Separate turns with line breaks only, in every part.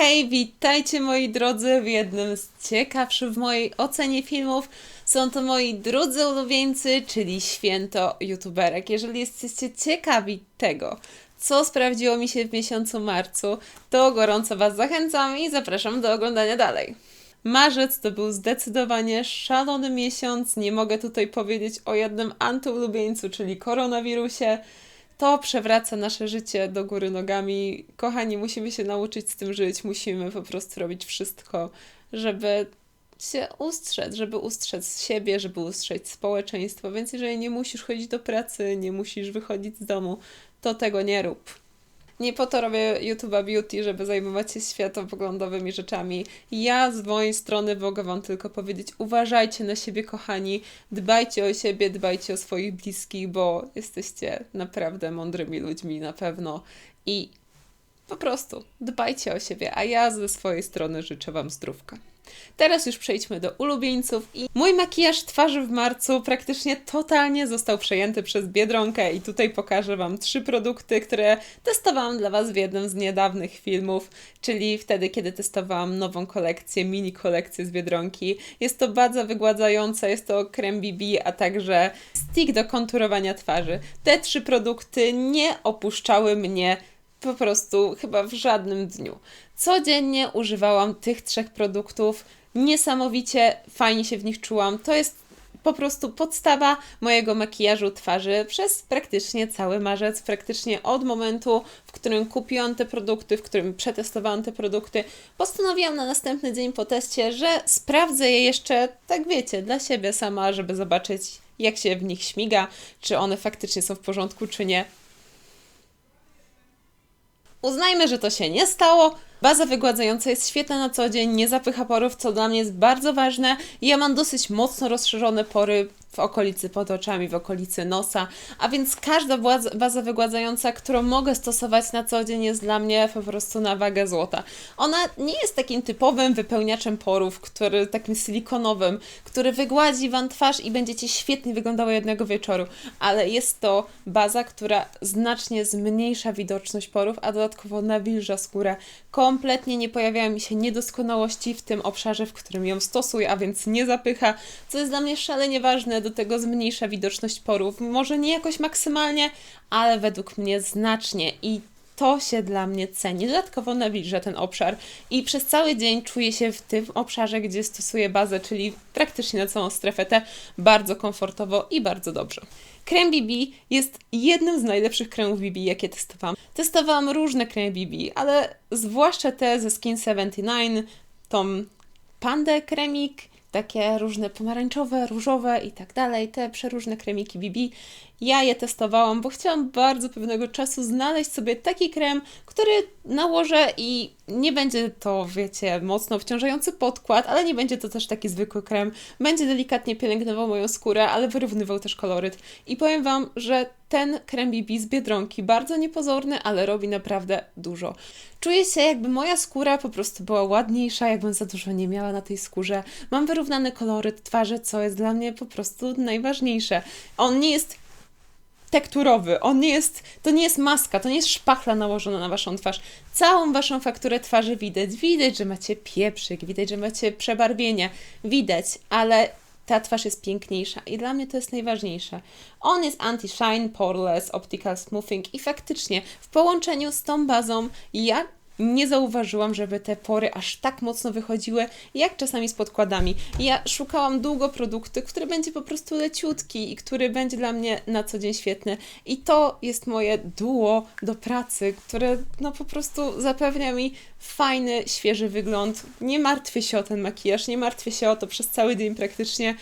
Hej, witajcie moi drodzy w jednym z ciekawszych w mojej ocenie filmów. Są to moi drudzy ulubieńcy, czyli święto youtuberek. Jeżeli jesteście ciekawi tego, co sprawdziło mi się w miesiącu marcu, to gorąco Was zachęcam i zapraszam do oglądania dalej. Marzec to był zdecydowanie szalony miesiąc. Nie mogę tutaj powiedzieć o jednym antyulubieńcu, czyli koronawirusie. To przewraca nasze życie do góry nogami. Kochani, musimy się nauczyć z tym żyć. Musimy po prostu robić wszystko, żeby się ustrzec, żeby ustrzec siebie, żeby ustrzec społeczeństwo. Więc jeżeli nie musisz chodzić do pracy, nie musisz wychodzić z domu, to tego nie rób. Nie po to robię YouTube'a Beauty, żeby zajmować się światopoglądowymi rzeczami. Ja z mojej strony mogę Wam tylko powiedzieć: uważajcie na siebie, kochani, dbajcie o siebie, dbajcie o swoich bliskich, bo jesteście naprawdę mądrymi ludźmi na pewno. I po prostu dbajcie o siebie, a ja ze swojej strony życzę Wam zdrówka. Teraz już przejdźmy do ulubieńców i mój makijaż twarzy w marcu praktycznie totalnie został przejęty przez Biedronkę i tutaj pokażę Wam trzy produkty, które testowałam dla Was w jednym z niedawnych filmów, czyli wtedy, kiedy testowałam nową kolekcję, mini kolekcję z Biedronki. Jest to bardzo wygładzające, jest to krem BB, a także stick do konturowania twarzy. Te trzy produkty nie opuszczały mnie po prostu chyba w żadnym dniu. Codziennie używałam tych trzech produktów. Niesamowicie fajnie się w nich czułam. To jest po prostu podstawa mojego makijażu twarzy przez praktycznie cały marzec, praktycznie od momentu, w którym kupiłam te produkty, w którym przetestowałam te produkty, postanowiłam na następny dzień po teście, że sprawdzę je jeszcze, tak wiecie, dla siebie sama, żeby zobaczyć, jak się w nich śmiga, czy one faktycznie są w porządku, czy nie. Uznajmy, że to się nie stało. Baza wygładzająca jest świetna na co dzień, nie zapycha porów, co dla mnie jest bardzo ważne. Ja mam dosyć mocno rozszerzone pory w okolicy pod oczami, w okolicy nosa, a więc każda baza wygładzająca, którą mogę stosować na co dzień jest dla mnie po prostu na wagę złota. Ona nie jest takim typowym wypełniaczem porów, który takim silikonowym, który wygładzi Wam twarz i będziecie świetnie wyglądały jednego wieczoru, ale jest to baza, która znacznie zmniejsza widoczność porów, a dodatkowo nawilża skórę. Kompletnie nie pojawiają mi się niedoskonałości w tym obszarze, w którym ją stosuję, a więc nie zapycha, co jest dla mnie szalenie ważne, do tego zmniejsza widoczność porów. Może nie jakoś maksymalnie, ale według mnie znacznie i to się dla mnie ceni. Dodatkowo nawilża ten obszar i przez cały dzień czuję się w tym obszarze, gdzie stosuję bazę, czyli praktycznie na całą strefę T, bardzo komfortowo i bardzo dobrze. Krem BB jest jednym z najlepszych kremów BB, jakie testowałam. Testowałam różne kremy BB, ale zwłaszcza te ze Skin 79, tą Pandę kremik, takie różne pomarańczowe, różowe i tak dalej, te przeróżne kremiki BB. Ja je testowałam, bo chciałam bardzo pewnego czasu znaleźć sobie taki krem, który nałożę i nie będzie to, wiecie, mocno obciążający podkład, ale nie będzie to też taki zwykły krem. Będzie delikatnie pielęgnował moją skórę, ale wyrównywał też koloryt. I powiem Wam, że ten krem BB z Biedronki, bardzo niepozorny, ale robi naprawdę dużo. Czuję się jakby moja skóra po prostu była ładniejsza, jakbym za dużo nie miała na tej skórze. Mam wyrównany koloryt twarzy, co jest dla mnie po prostu najważniejsze. On nie jest tekturowy. On nie jest, to nie jest maska, to nie jest szpachla nałożona na waszą twarz. Całą waszą fakturę twarzy widać. Widać, że macie pieprzyk, widać, że macie przebarwienie, widać, ale ta twarz jest piękniejsza i dla mnie to jest najważniejsze. On jest anti-shine, poreless, optical smoothing i faktycznie w połączeniu z tą bazą ja nie zauważyłam, żeby te pory aż tak mocno wychodziły, jak czasami z podkładami. Ja szukałam długo produktu, który będzie po prostu leciutki i który będzie dla mnie na co dzień świetny. I to jest moje duo do pracy, które no po prostu zapewnia mi fajny, świeży wygląd. Nie martwię się o ten makijaż, nie martwię się o to przez cały dzień praktycznie,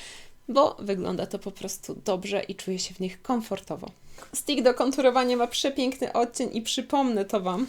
bo wygląda to po prostu dobrze i czuję się w nich komfortowo. Stick do konturowania ma przepiękny odcień i przypomnę to Wam,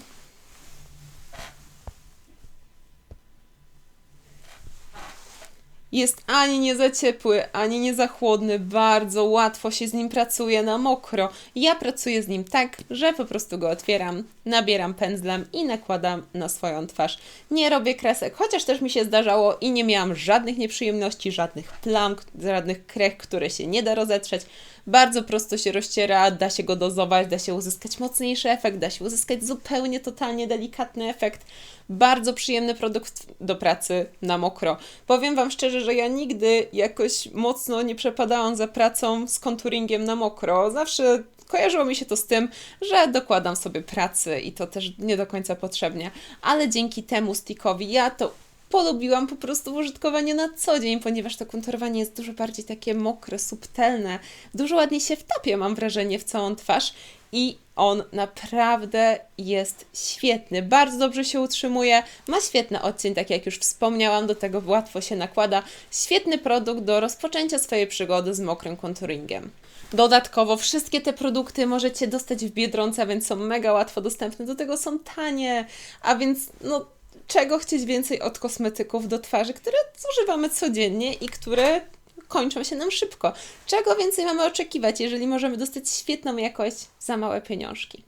Jest ani nie za ciepły, ani nie za chłodny, bardzo łatwo się z nim pracuje na mokro. Ja pracuję z nim tak, że po prostu go otwieram, nabieram pędzlem i nakładam na swoją twarz. Nie robię kresek, chociaż też mi się zdarzało i nie miałam żadnych nieprzyjemności, żadnych plam, żadnych krech, które się nie da rozetrzeć. Bardzo prosto się rozciera, da się go dozować, da się uzyskać mocniejszy efekt, da się uzyskać zupełnie, totalnie delikatny efekt. Bardzo przyjemny produkt do pracy na mokro. Powiem Wam szczerze, że ja nigdy jakoś mocno nie przepadałam za pracą z konturingiem na mokro. Zawsze kojarzyło mi się to z tym, że dokładam sobie pracy i to też nie do końca potrzebnie, ale dzięki temu stickowi ja to polubiłam po prostu użytkowanie na co dzień, ponieważ to konturowanie jest dużo bardziej takie mokre, subtelne, dużo ładniej się wtapia, mam wrażenie, w całą twarz i on naprawdę jest świetny. Bardzo dobrze się utrzymuje, ma świetny odcień, tak jak już wspomniałam, do tego łatwo się nakłada. Świetny produkt do rozpoczęcia swojej przygody z mokrym konturingiem. Dodatkowo wszystkie te produkty możecie dostać w Biedronce, więc są mega łatwo dostępne, do tego są tanie, a więc no czego chcieć więcej od kosmetyków do twarzy, które zużywamy codziennie i które kończą się nam szybko. Czego więcej mamy oczekiwać, jeżeli możemy dostać świetną jakość za małe pieniążki?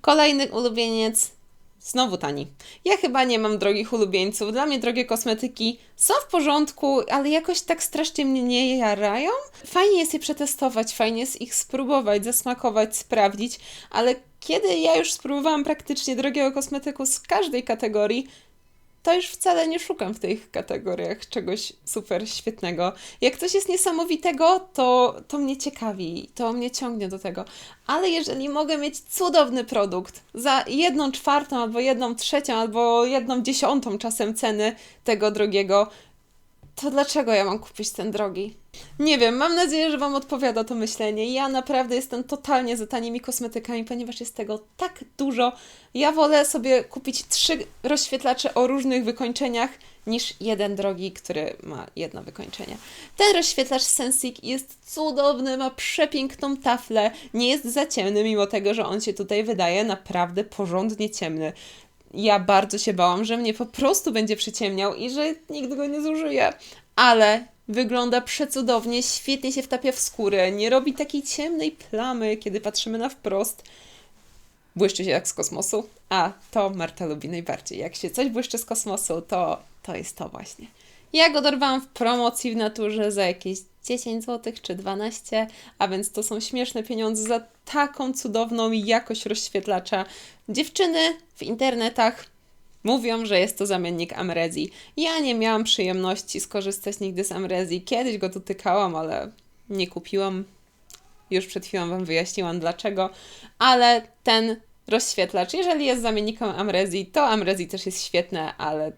Kolejny ulubieniec Znowu tani. Ja chyba nie mam drogich ulubieńców. Dla mnie drogie kosmetyki są w porządku, ale jakoś tak strasznie mnie nie jarają. Fajnie jest je przetestować, fajnie jest ich spróbować, zasmakować, sprawdzić, ale kiedy ja już spróbowałam praktycznie drogiego kosmetyku z każdej kategorii, to już wcale nie szukam w tych kategoriach czegoś super świetnego. Jak coś jest niesamowitego, to, to mnie ciekawi, to mnie ciągnie do tego. Ale jeżeli mogę mieć cudowny produkt za jedną czwartą, albo jedną trzecią, albo jedną dziesiątą czasem ceny tego drogiego, to dlaczego ja mam kupić ten drogi? Nie wiem, mam nadzieję, że Wam odpowiada to myślenie. Ja naprawdę jestem totalnie za tanimi kosmetykami, ponieważ jest tego tak dużo. Ja wolę sobie kupić trzy rozświetlacze o różnych wykończeniach niż jeden drogi, który ma jedno wykończenie. Ten rozświetlacz Sensic jest cudowny, ma przepiękną taflę, nie jest za ciemny, mimo tego, że on się tutaj wydaje naprawdę porządnie ciemny ja bardzo się bałam, że mnie po prostu będzie przyciemniał i że nigdy go nie zużyję. Ale wygląda przecudownie, świetnie się wtapia w skórę, nie robi takiej ciemnej plamy, kiedy patrzymy na wprost. Błyszczy się jak z kosmosu, a to Marta lubi najbardziej. Jak się coś błyszczy z kosmosu, to, to jest to właśnie. Ja go dorwałam w promocji w naturze za jakieś 10 zł czy 12, a więc to są śmieszne pieniądze za taką cudowną jakość rozświetlacza. Dziewczyny w internetach mówią, że jest to zamiennik Amrezji. Ja nie miałam przyjemności skorzystać nigdy z Amrezji. Kiedyś go dotykałam, ale nie kupiłam. Już przed chwilą Wam wyjaśniłam dlaczego, ale ten rozświetlacz, jeżeli jest zamiennikiem Amrezji, to Amrezji też jest świetne, ale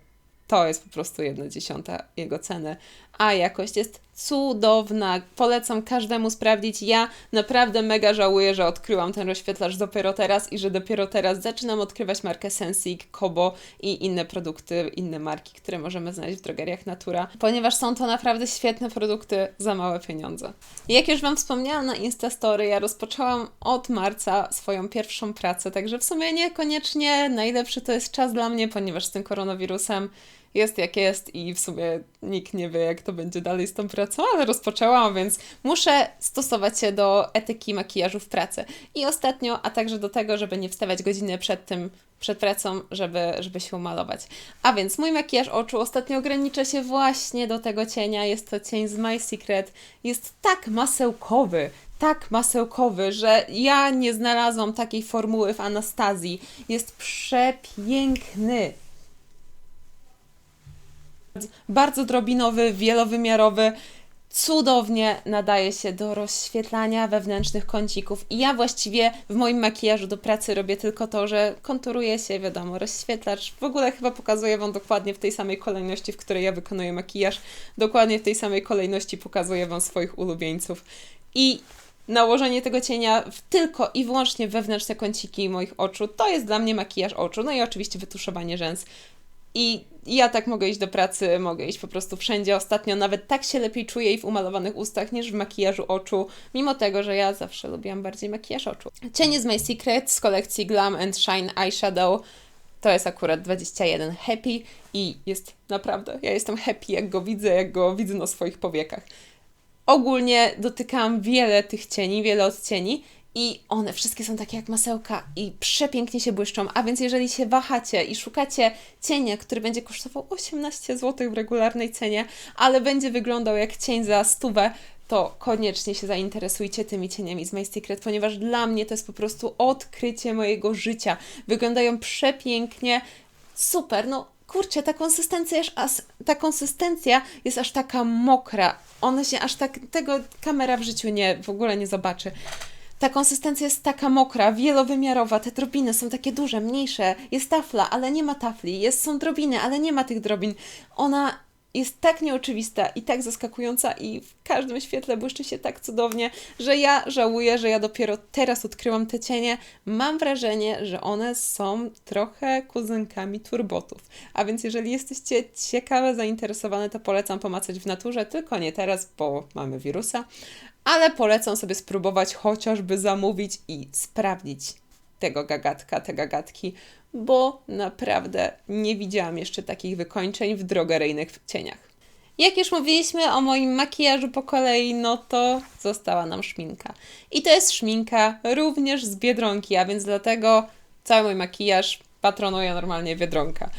to jest po prostu jedna dziesiąta jego ceny, a jakość jest cudowna. Polecam każdemu sprawdzić. Ja naprawdę mega żałuję, że odkryłam ten rozświetlacz dopiero teraz i że dopiero teraz zaczynam odkrywać markę Sensic, Kobo i inne produkty, inne marki, które możemy znaleźć w drogeriach Natura, ponieważ są to naprawdę świetne produkty za małe pieniądze. Jak już Wam wspomniałam na Instastory, ja rozpoczęłam od marca swoją pierwszą pracę, także w sumie niekoniecznie najlepszy to jest czas dla mnie, ponieważ z tym koronawirusem jest jak jest i w sumie nikt nie wie, jak to będzie dalej z tą pracą, ale rozpoczęłam, więc muszę stosować się do etyki makijażu w pracy. I ostatnio, a także do tego, żeby nie wstawiać godziny przed tym, przed pracą, żeby, żeby się umalować. A więc mój makijaż oczu ostatnio ogranicza się właśnie do tego cienia. Jest to cień z My Secret. Jest tak masełkowy, tak masełkowy, że ja nie znalazłam takiej formuły w Anastazji. Jest przepiękny bardzo drobinowy, wielowymiarowy, cudownie nadaje się do rozświetlania wewnętrznych kącików. I ja właściwie w moim makijażu do pracy robię tylko to, że konturuję się, wiadomo, rozświetlacz. W ogóle chyba pokazuję Wam dokładnie w tej samej kolejności, w której ja wykonuję makijaż. Dokładnie w tej samej kolejności pokazuję Wam swoich ulubieńców. I nałożenie tego cienia w tylko i wyłącznie wewnętrzne kąciki moich oczu, to jest dla mnie makijaż oczu. No i oczywiście wytuszowanie rzęs. I ja tak mogę iść do pracy, mogę iść po prostu wszędzie. Ostatnio nawet tak się lepiej czuję i w umalowanych ustach niż w makijażu oczu, mimo tego, że ja zawsze lubiłam bardziej makijaż oczu. Cienie z My Secret z kolekcji Glam and Shine Eyeshadow. To jest akurat 21 Happy i jest naprawdę, ja jestem happy jak go widzę, jak go widzę na swoich powiekach. Ogólnie dotykałam wiele tych cieni, wiele odcieni I one wszystkie są takie jak masełka i przepięknie się błyszczą. A więc jeżeli się wahacie i szukacie cienia, który będzie kosztował 18 zł w regularnej cenie, ale będzie wyglądał jak cień za stówę, to koniecznie się zainteresujcie tymi cieniami z My Secret, ponieważ dla mnie to jest po prostu odkrycie mojego życia. Wyglądają przepięknie, super, no kurczę, ta konsystencja, jest aż, ta konsystencja jest aż taka mokra. Ona się aż tak, tego kamera w życiu nie, w ogóle nie zobaczy. Ta konsystencja jest taka mokra, wielowymiarowa, te drobiny są takie duże, mniejsze, jest tafla, ale nie ma tafli, jest, są drobiny, ale nie ma tych drobin. Ona jest tak nieoczywista i tak zaskakująca i w każdym świetle błyszczy się tak cudownie, że ja żałuję, że ja dopiero teraz odkryłam te cienie. Mam wrażenie, że one są trochę kuzynkami turbotów. A więc jeżeli jesteście ciekawe, zainteresowane, to polecam pomacać w naturze, tylko nie teraz, bo mamy wirusa, ale polecam sobie spróbować chociażby zamówić i sprawdzić tego gagatka, te gagatki, bo naprawdę nie widziałam jeszcze takich wykończeń w drogeryjnych cieniach. Jak już mówiliśmy o moim makijażu po kolei, no to została nam szminka. I to jest szminka również z Biedronki, a więc dlatego cały mój makijaż patronuje normalnie Biedronka.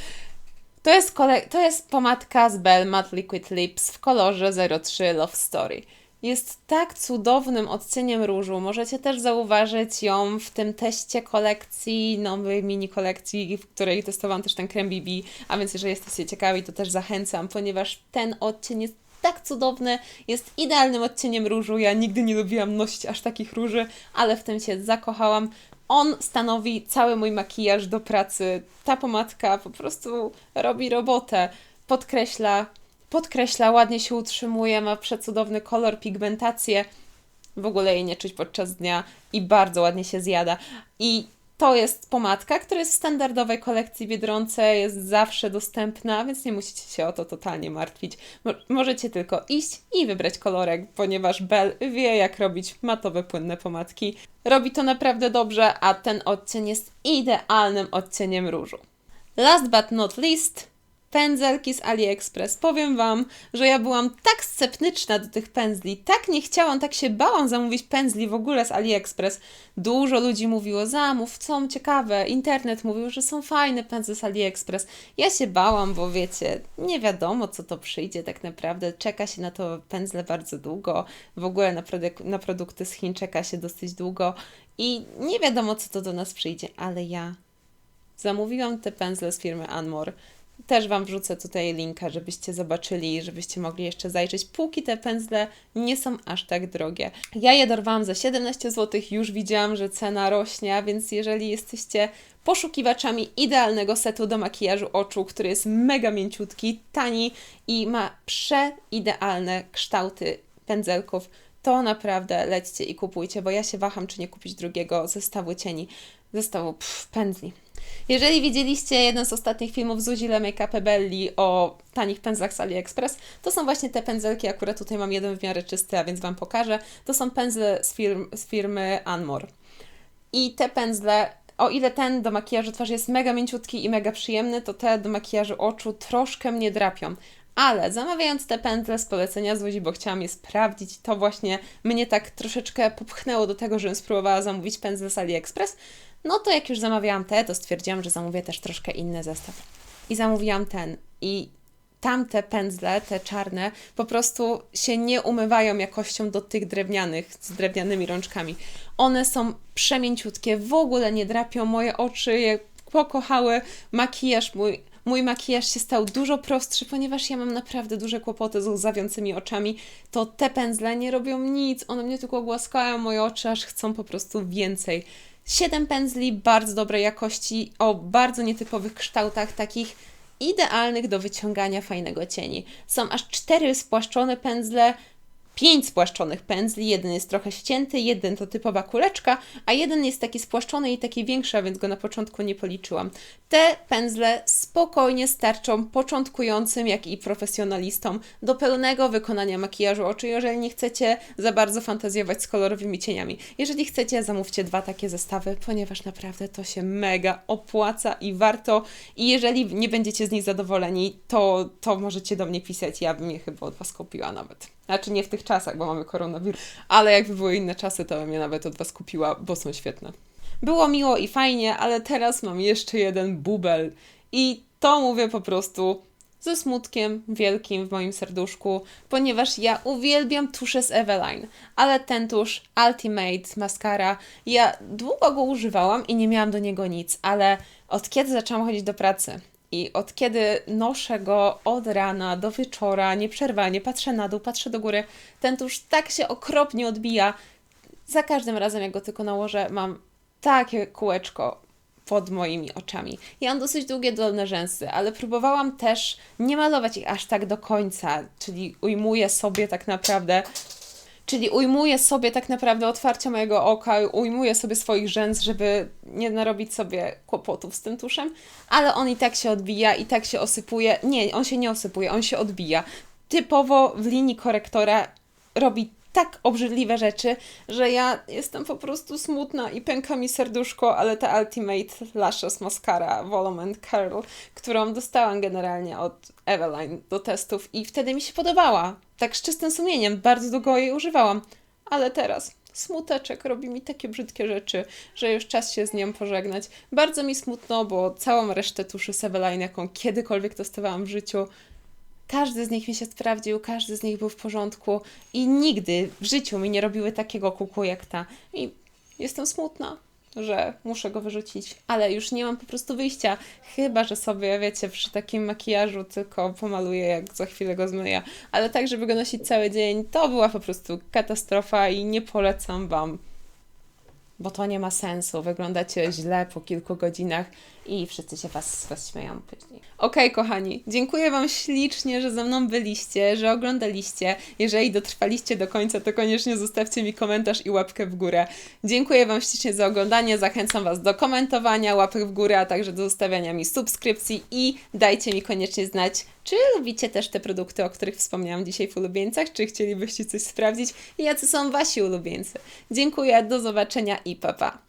To jest, kole- to jest pomadka z Bell Matte Liquid Lips w kolorze 03 Love Story. Jest tak cudownym odcieniem różu. Możecie też zauważyć ją w tym teście kolekcji, nowej mini kolekcji, w której testowałam też ten krem BB. A więc jeżeli jesteście ciekawi, to też zachęcam, ponieważ ten odcień jest tak cudowny, jest idealnym odcieniem różu. Ja nigdy nie lubiłam nosić aż takich róży, ale w tym się zakochałam. On stanowi cały mój makijaż do pracy. Ta pomadka po prostu robi robotę, podkreśla podkreśla, ładnie się utrzymuje, ma przecudowny kolor, pigmentację. W ogóle jej nie czuć podczas dnia i bardzo ładnie się zjada. I to jest pomadka, która jest w standardowej kolekcji Biedronce, jest zawsze dostępna, więc nie musicie się o to totalnie martwić. Mo możecie tylko iść i wybrać kolorek, ponieważ Bell wie jak robić matowe, płynne pomadki. Robi to naprawdę dobrze, a ten odcień jest idealnym odcieniem różu. Last but not least, pędzelki z AliExpress. Powiem Wam, że ja byłam tak sceptyczna do tych pędzli, tak nie chciałam, tak się bałam zamówić pędzli w ogóle z AliExpress. Dużo ludzi mówiło, zamów, są ciekawe. Internet mówił, że są fajne pędzle z AliExpress. Ja się bałam, bo wiecie, nie wiadomo co to przyjdzie tak naprawdę. Czeka się na to pędzle bardzo długo. W ogóle na, produk na produkty z Chin czeka się dosyć długo i nie wiadomo co to do nas przyjdzie, ale ja zamówiłam te pędzle z firmy Anmore też Wam wrzucę tutaj linka, żebyście zobaczyli, żebyście mogli jeszcze zajrzeć, póki te pędzle nie są aż tak drogie. Ja je dorwałam za 17 zł, już widziałam, że cena rośnie, więc jeżeli jesteście poszukiwaczami idealnego setu do makijażu oczu, który jest mega mięciutki, tani i ma przeidealne kształty pędzelków, to naprawdę lećcie i kupujcie, bo ja się waham, czy nie kupić drugiego zestawu cieni, zestawu pff, pędzli. Jeżeli widzieliście jeden z ostatnich filmów Zuzi Le Make Belli o tanich pędzlach z AliExpress, to są właśnie te pędzelki, akurat tutaj mam jeden w miarę czysty, a więc Wam pokażę. To są pędzle z, firm, z firmy Anmor. I te pędzle o ile ten do makijażu twarzy jest mega mięciutki i mega przyjemny, to te do makijażu oczu troszkę mnie drapią. Ale zamawiając te pędzle z polecenia Zuzi, bo chciałam je sprawdzić, to właśnie mnie tak troszeczkę popchnęło do tego, żebym spróbowała zamówić pędzle z AliExpress. No to jak już zamawiałam te, to stwierdziłam, że zamówię też troszkę inny zestaw. I zamówiłam ten. I tamte pędzle, te czarne, po prostu się nie umywają jakością do tych drewnianych, z drewnianymi rączkami. One są przemięciutkie, w ogóle nie drapią, moje oczy je pokochały, makijaż mój mój makijaż się stał dużo prostszy, ponieważ ja mam naprawdę duże kłopoty z łzawiącymi oczami, to te pędzle nie robią nic, one mnie tylko głaskają moje oczy, aż chcą po prostu więcej. Siedem pędzli bardzo dobrej jakości, o bardzo nietypowych kształtach, takich idealnych do wyciągania fajnego cieni. Są aż cztery spłaszczone pędzle, pięć spłaszczonych pędzli, jeden jest trochę ścięty, jeden to typowa kuleczka, a jeden jest taki spłaszczony i taki większy, a więc go na początku nie policzyłam. Te pędzle spokojnie starczą początkującym, jak i profesjonalistom do pełnego wykonania makijażu oczu, jeżeli nie chcecie za bardzo fantazjować z kolorowymi cieniami. Jeżeli chcecie, zamówcie dwa takie zestawy, ponieważ naprawdę to się mega opłaca i warto. I jeżeli nie będziecie z nich zadowoleni, to, to możecie do mnie pisać, ja bym je chyba od Was kupiła nawet. Znaczy nie w tych czasach, bo mamy koronawirus. Ale jakby były inne czasy, to bym je nawet od Was kupiła, bo są świetne. Było miło i fajnie, ale teraz mam jeszcze jeden bubel. I to mówię po prostu ze smutkiem wielkim w moim serduszku, ponieważ ja uwielbiam tusze z Eveline, ale ten tusz Ultimate Mascara, ja długo go używałam i nie miałam do niego nic, ale od kiedy zaczęłam chodzić do pracy i od kiedy noszę go od rana do wieczora, nieprzerwanie, patrzę na dół, patrzę do góry, ten tusz tak się okropnie odbija. Za każdym razem, jak go tylko nałożę, mam takie kółeczko pod moimi oczami. Ja mam dosyć długie dolne rzęsy, ale próbowałam też nie malować ich aż tak do końca, czyli ujmuję sobie tak naprawdę Czyli ujmuję sobie tak naprawdę otwarcie mojego oka, ujmuję sobie swoich rzęs, żeby nie narobić sobie kłopotów z tym tuszem, ale on i tak się odbija, i tak się osypuje. Nie, on się nie osypuje, on się odbija. Typowo w linii korektora robi tak obrzydliwe rzeczy, że ja jestem po prostu smutna i pęka mi serduszko, ale ta Ultimate Lashes Mascara Volume and Curl, którą dostałam generalnie od Eveline do testów i wtedy mi się podobała. Tak z czystym sumieniem, bardzo długo jej używałam. Ale teraz smuteczek robi mi takie brzydkie rzeczy, że już czas się z nią pożegnać. Bardzo mi smutno, bo całą resztę tuszy z Eveline, jaką kiedykolwiek testowałam w życiu, każdy z nich mi się sprawdził, każdy z nich był w porządku i nigdy w życiu mi nie robiły takiego kuku jak ta. I jestem smutna, że muszę go wyrzucić, ale już nie mam po prostu wyjścia. Chyba, że sobie, wiecie, przy takim makijażu tylko pomaluję, jak za chwilę go zmyję. Ale tak, żeby go nosić cały dzień, to była po prostu katastrofa i nie polecam Wam bo to nie ma sensu. Wyglądacie źle po kilku godzinach i wszyscy się was rozśmieją później. Okej, kochani, dziękuję Wam ślicznie, że ze mną byliście, że oglądaliście. Jeżeli dotrwaliście do końca, to koniecznie zostawcie mi komentarz i łapkę w górę. Dziękuję Wam ślicznie za oglądanie. Zachęcam Was do komentowania, łapek w górę, a także do zostawiania mi subskrypcji i dajcie mi koniecznie znać, czy lubicie też te produkty, o których wspomniałam dzisiaj w ulubieńcach, czy chcielibyście coś sprawdzić i jacy są Wasi ulubieńcy. Dziękuję, do zobaczenia i pa pa!